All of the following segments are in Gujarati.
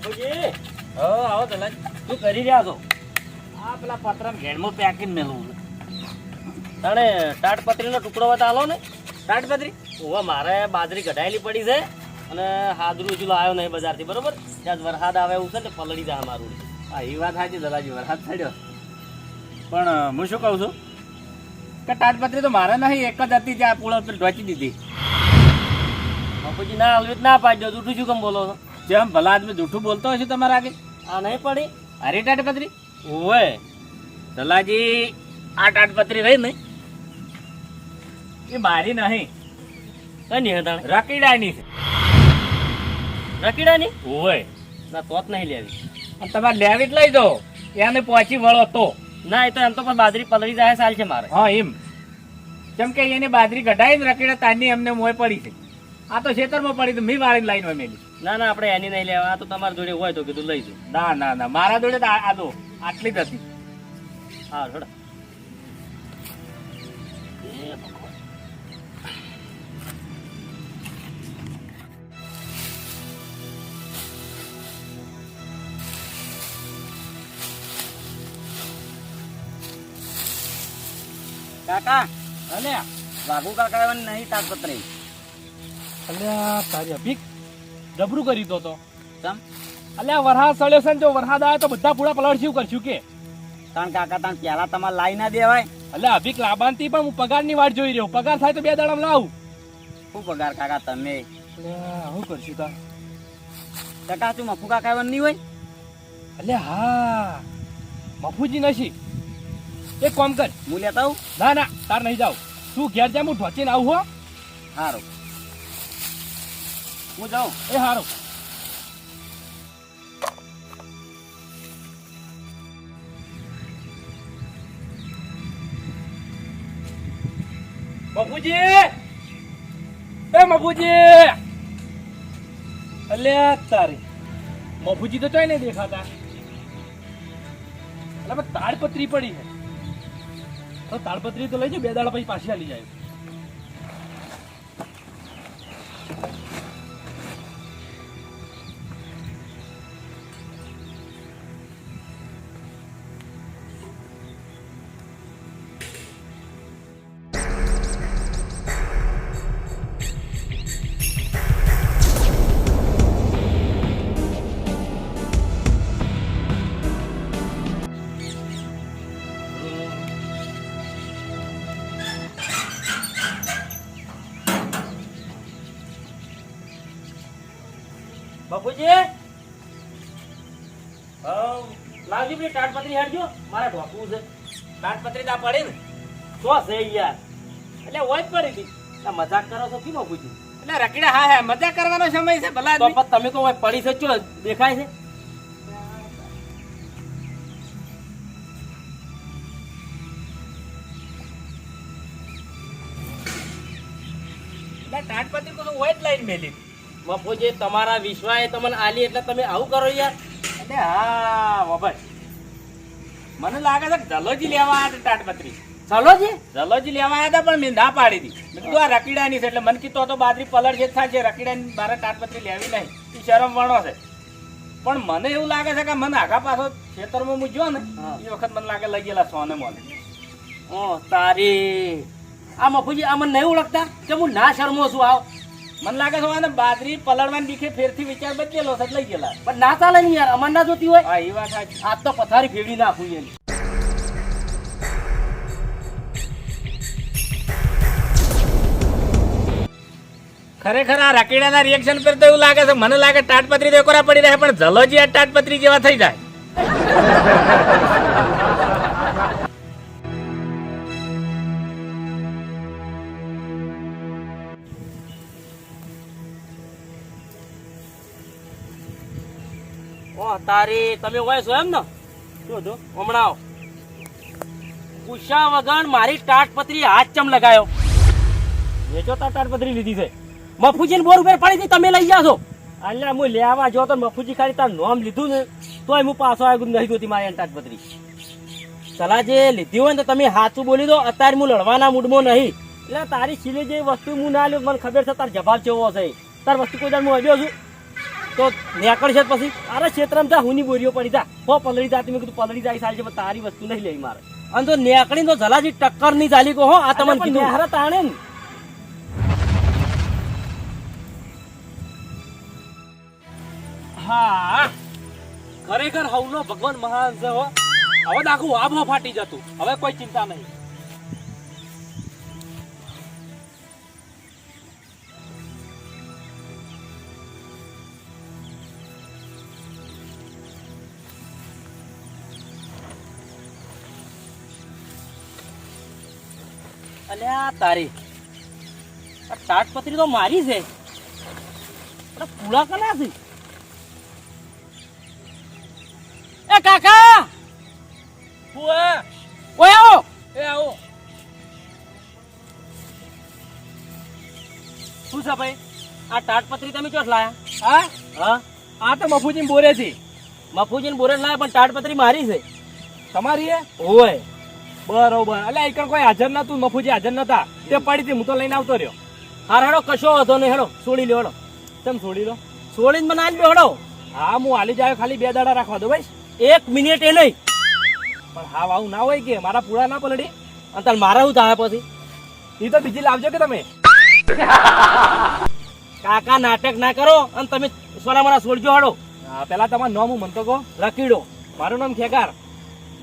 બાપુજી. હો આવો દલાલ કરી રહ્યા છો? આ પેલા પતરા ઘેડમાં પેકીને મેલું તાણે તાટપત્રીનો ટુકડો હોય તો આલો ને? તાટપત્રી ઓવા, મારે બાજરી કઢાયેલી પડી છે અને હાદરું હજુ આવ્યો નહીં બજારથી, બરોબર? ત્યાં વરસાદ આવે એવું છે ને, પલળી જાય મારું હા એ વાત સાચી, દલાજી, વરસાદ થયો પણ હું શું કહું છું? કે તાટપત્રી તો મારે નહીં, એક જ હતી, ત્યાં પૂળ ઢોચી દીધી. બાપુજી, ના હલવી જ ના પાડજો તું શું કેમ બોલો છો? જેમ ભલા આદમી જૂઠું બોલતો હશે તમારા આગળ આ નહીં પડી. અરે પતરી ઓવે. દલાજી આ પતરી રહી ને. એ મારી નહીં. કની નહીં રકીડાની છે. રકીડાની? ઓય ના તો જ નહીં લેવી. અને તમારે લેવી જ લઈ જાઓ. એને પહોંચી વળો તો. ના એ તો એમ તો પણ બાજરી પલળી જાય સાલ છે મારે. હા એમ. જેમ કે એની બાજરી કઢાઈ ને રકીડા તાની એમને મોય પડી છે. આ તો ખેતરમાં પડી તો મી વાળીને લાઈન હોય મેલી. ના ના, આપણે એની નહીં લેવા. તો તમારા જોડે હોય તો કીધું, લઈ જાઉં ના ના ના, મારા જોડે આ આટલી જ હતી. હા છોડ કાકા, અલ્યા, વાઘુ કાકા નહીં તાજપત્રી? અલ્યા, તારી અભિક જબરું કરી દો તો. એટલે આ વરસાદ સળ્યો છે ને જો વરસાદ આવે તો બધા પૂરા પલળશું કરશું કે? તાણ કાકા તાણ પેલા તમારે લાઈ ના દેવાય. એટલે અભિક લાભાંતી પણ હું પગારની વાટ જોઈ રહ્યો. પગાર થાય તો બે દાડામાં લાવું. શું પગાર કાકા તમે? શું કરશું તા કાકા તું મફુ કાકા એવા નહીં હોય? એટલે હા. મફુજી નથી એક કામ કર. હું લેતા આવું? ના ના તાર નહીં જાવ તું ઘેર જા હું ઢોચીને આવું હો. સારું હું જાઉં. એ સારું મફુજી! એ મફુજી! અલ્યા તારી. મફુજી તો ચોય નહીં દેખાતા. એટલે તાડપત્રી પડી છે. તાડપત્રી તો લઈ જાય બે દાડા પછી પાછી આલી જાય. બાપુજી? લાવજો પેલી તાડપત્રી હેડજો. મારે ઢોકવું છે. તાડપત્રી તા પડી ને. શું છે યાર? એટલે હોય જ પડી હતી. મજાક કરો છો કેમ બાપુજી? એટલે રકીડા હા હા મજાક કરવાનો સમય છે ભલા તો તમે તો પડી છે ચો દેખાય છે. તાડપત્રી તો હોય જ લાઈન મેલી. બાપુજી તમારા વિશ્વાએ તમને આલી એટલે તમે આવું કરો યાર. એટલે હા વભાઈ મને લાગે છે જલોજી લેવા આવ્યા હતા ટાટપત્રી જલોજી? જલોજી લેવા આવ્યા હતા પણ મેં ના પાડી દી મેં કીધું આ રકીડાની છે એટલે મને કીધું તો બાજરી પલળ જે થાય છે રકીડાની મારે ટાટપત્રી લેવી નહીં. એ શરમ વણો છે. પણ મને એવું લાગે છે કે મને આખા પાછો ખેતરમાં જો ને એ વખત મને લાગે લઈ ગયેલા સોને મોને. ઓ તારી. આ મફુજી આ મને નહીં ઓળખતા કે હું ના શરમો છું? આવ. મને લાગે છે આને બાજરી પલળવાની બીખે ફેરથી વિચાર બદલેલો છે લઈ ગયેલા. પણ ના ચાલે ને યાર અમાર ના જોતી હોય. હા એ વાત સાચી. આજ તો પથારી ફેરવી નાખું એની ખરેખર આ રકીડાના રિએક્શન પર તો એવું લાગે છે મને લાગે તાટપત્રી તો એકોરા પડી રહે પણ જલોજી આ તાટપત્રી જેવા થઈ જાય. ઓ તારી તમે હોય છો એમ ને? શું હતું હમણાં પૂછ્યા વગર મારી ટાટપત્રી હાથ ચમ લગાયો? વેચો તાર ટાટપત્રી લીધી છે. મફુજીને બોર ઉપર પડી તમે લઈ જાશો એટલે હું લેવા જો તો મફુજી ખાલી તાર નોમ લીધું ને તોય હું પાછો આવ્યો નહીં જોતી મારી ટાટપત્રી સલાહ જે લીધી હોય ને તમે સાચું બોલી દો, અત્યારે હું લડવાના મૂડમાં નહીં. એટલે તારી સિલે જે વસ્તુ હું ના લ્યો, મને ખબર છે તાર જવાબ જેવો હશે તાર વસ્તુ કોઈ દાડ હું આવ્યો છું. તો નેકળ છે પછી. અરે ક્ષેત્રમાં જા હુની બોરીઓ પડી જા. હો પલળી જાતી મેં કીધું પલળી જાય સારી છે પણ તારી વસ્તુ નહીં લઈ મારે. અને તો નેકળી તો જલાજી ટક્કરની ચાલી કહો આ તમને કીધું. નેહરા તાણે ને. હા ખરેખર હવનો ભગવાન મહાન છે હો. હવે આખું આબો ફાટી જતું. હવે કોઈ ચિંતા નહીં. તારી. આ તાટપત્રી તો મારી છે. પણ પૂળા કના છે? એ કાકા! ફુવા, ઓય આવો! એ આવો. શું છે ભાઈ? આ તાટપત્રી તમે ચોટ લાયા? હા? હા? આ તો મફુજી બોરે છે. મફુજીને બોરે લાયા પણ તાટપત્રી મારી છે. તમારી એ ઓય. બરોબર. એટલે એકણ કોઈ હાજર નતું, મફુજી હાજર નતા. તે પડી હતી, હું તો લઈને આવતો રહ્યો. હાર હેડો કશો હતો નહીં હેડો છોડી લો હેડો તમે છોડી લો છોડીને મને આલી હેડો હા, હું હાલી જાય ખાલી બે દાડા રાખવા દો, ભાઈ. એક મિનિટ એ નહીં. પણ હા આવું ના હોય કે, મારા પૂરા ના પલડી અને તાર મારા હું થાય પછી? એ તો બીજી લાવજો કે તમે? કાકા, નાટક ના કરો, અને તમે સોના મારા છોડજો હાડો પેલા તમારું નામ હું મનતો કહો. રકીડો. મારું નામ ખેગાર.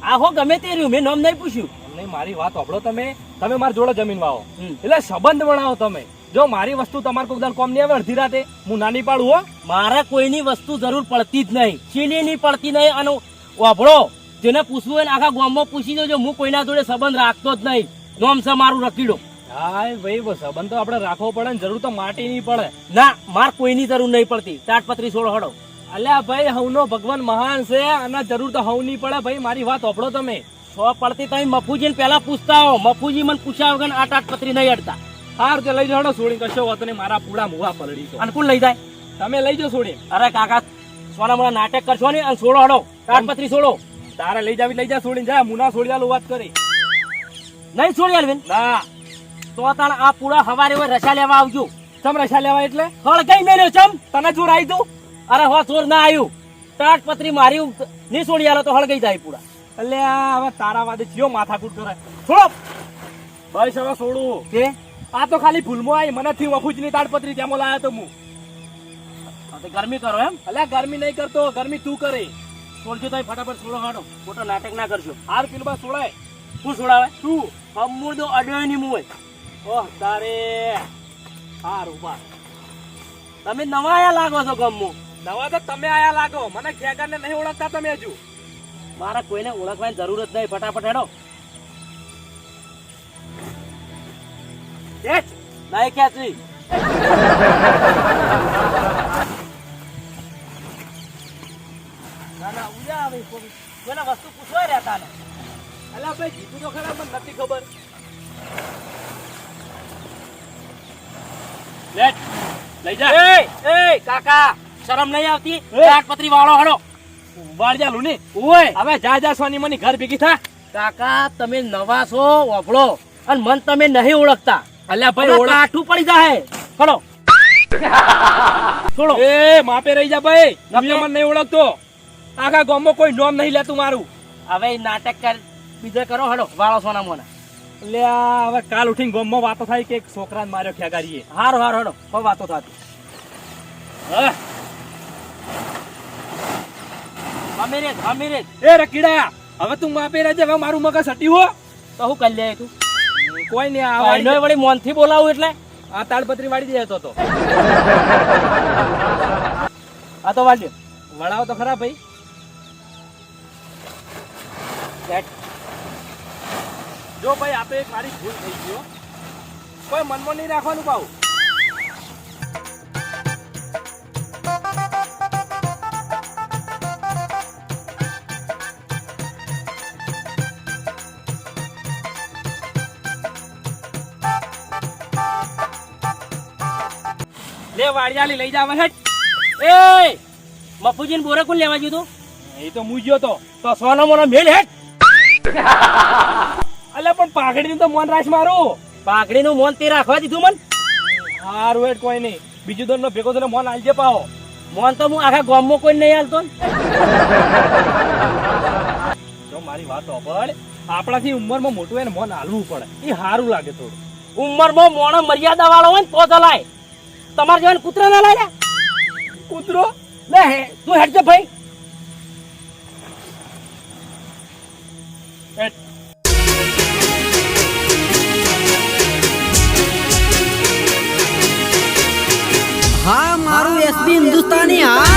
આ હો ગમે તે રહ્યું મેં નામ નહીં પૂછ્યું. નહીં મારી વાત સાંભળો તમે. તમે મારી જોડે જમીન વાવો. એટલે સંબંધ બનાવો તમે. જો મારી વસ્તુ તમારે કોઈ કોમ નહીં આવે અડધી રાતે હું નાની પાડું હો. મારે કોઈની વસ્તુ જરૂર પડતી જ નહીં. ચીલી નહીં પડતી નહીં અને વાપરો જેને પૂછવું હોય ને આખા ગામમાં પૂછી દેજો હું કોઈના જોડે સંબંધ રાખતો જ નહીં. નોમ છે મારું રકીડો હા ભાઈ બસ સંબંધ તો આપણે રાખવો પડે ને જરૂર તો માટી નહીં પડે. ના માર કોઈની જરૂર નહીં પડતી. તાટપત્રી છોડો હડો. અલ્યા ભાઈ હવનો ભગવાન મહાન છે અને જરૂર તો હવ નહીં પડે. ભાઈ મારી વાત ઓપડો તમે. સો પડતી તમે મફુજીને પહેલા પૂછતા હો મફુજી મને પૂછ્યા વગર આ તાટપત્રી નહીં અડતા. હાર તે લઈ જાઓ છોડી કશો હોતો નહીં મારા પૂડા મુવા પલડી અને કોણ લઈ જાય? તમે લઈ જાઓ છોડી અરે કાકા સોના મોડા નાટક કરશો ને અને છોડો હડો. તાટપત્રી છોડો તારે લઈ જાવી લઈ જા છોડીને જા. મુના છોડી આલું વાત કરી. નહીં છોડી અલવિન ના. તો તાણ આ પૂરા હવારે રસા લેવા આવજો. ચમ રસા લેવા એટલે? હળ કઈ મેલ્યો ચમ. તને ચોર આવી તું અરે હો ચોર ના આવ્યું તાટપત્રી મારી નહીં છોડી આલો તો હળગઈ જાય પૂરા. એટલે હવે તારા વાદે ચિયો માથાકૂટ કરે. છોડો. ભાઈ હવે છોડું. કે? આ તો ખાલી ભૂલમાં આવી મને થી વફુજની તાડપત્રી ત્યાં લાયા તો હું. ગરમી કરો એમ. એટલે ગરમી નહીં કરતો ગરમી તું કરે. છોડજો તો ફટાફટ છોડો હાડો. ખોટો નાટક ના કરશો. હાર પેલું બા છોડાય. શું છોડાવે? તું અમૂળ તો અડ્યો નહીં મું ઓહ તારે. હાર ઊભા તમે નવા આયા લાગો છો ગમો. નવા તો તમે આયા લાગો. મને ખેગર ને નહીં ઓળખતા તમે હજુ. મારા કોઈને ઓળખવાની જરૂર જ નહીં ફટાફટ હેડો. ખેંચ. નહીં ક્યાંથી ના ના ઉજા આવે કોઈને વસ્તુ પૂછવા રહેતા ને અલ્યા ભાઈ જીતું તો ખરા પણ નથી ખબર. લે લઈ જા. એ એ કાકા. શરમ નહીં આવતી? તાટપત્રી વાળો હડો. વાળજા લુની. ઓય! હવે જા જા સોની મની ઘર ભેગી થા. કાકા તમે નવા છો ઓફળો અને મન તમે નહીં ઓળખતા. અલ્યા ભાઈ ઓળખ આઠું પડી જાય ખડો છોડો. એ માપે રહી જા ભાઈ. નકે? તું મને નહીં ઓળખતો. આખા ગામમાં કોઈ નોમ નહીં લેતું મારું. હવે નાટક કર બીજે કરો હડો. વાળો સોના મોના. લ્યા હવે કાલ ઉઠીને ગામમાં વાતો થાય કે એક છોકરાને માર્યો ખેગારીએ. હારો હારો હડો. વાતો થતી. હા? અમીરે એ રકીડા હવે તું માપે રહેજે હવે મારું મગજ હટી હો. તો હું કરી લે તું? કોઈ નહીં આ વાળી- વળી મોનથી બોલાવું એટલે? આ તાડપત્રી વાળી દે તો. આ તો વાળ્યો વળાવો તો ખરા ભાઈ. જો ભાઈ આપે એક મારી ભૂલ થઈ ગયો કોઈ મનમાં નહીં રાખવાનું પાવું લે વાડિયાલી લઈ જાવ હેટ એ મફુજીન બોરે કોણ લેવા ગયો એ તો હું તો. તો સોનો મોનો મેલ હેટ અલે પણ પાઘડીનું તો મોન રાશ મારું. પાઘડીનું મોન તે રાખવા દીધું મન. હારું હેટ કોઈ નહીં. બીજું દોન ભેગો તને મોન આલજે પાવો મોન તો હું આખા ગામમાં કોઈ નહીં હાલતો જો મારી વાત હોબળ આપણાથી ઉંમરમાં મોટું હોય ને મોન હાલવું પડે. એ સારું લાગે થોડું. ઉંમરમાં મોણો મર્યાદા વાળો હોય ને તો ચલાય. તમારે જોઈને કૂતરા ના લાય કૂતરો? લે હે તું હેડજે ભાઈ. હા મારું એસબી હિન્દુસ્તાની હા.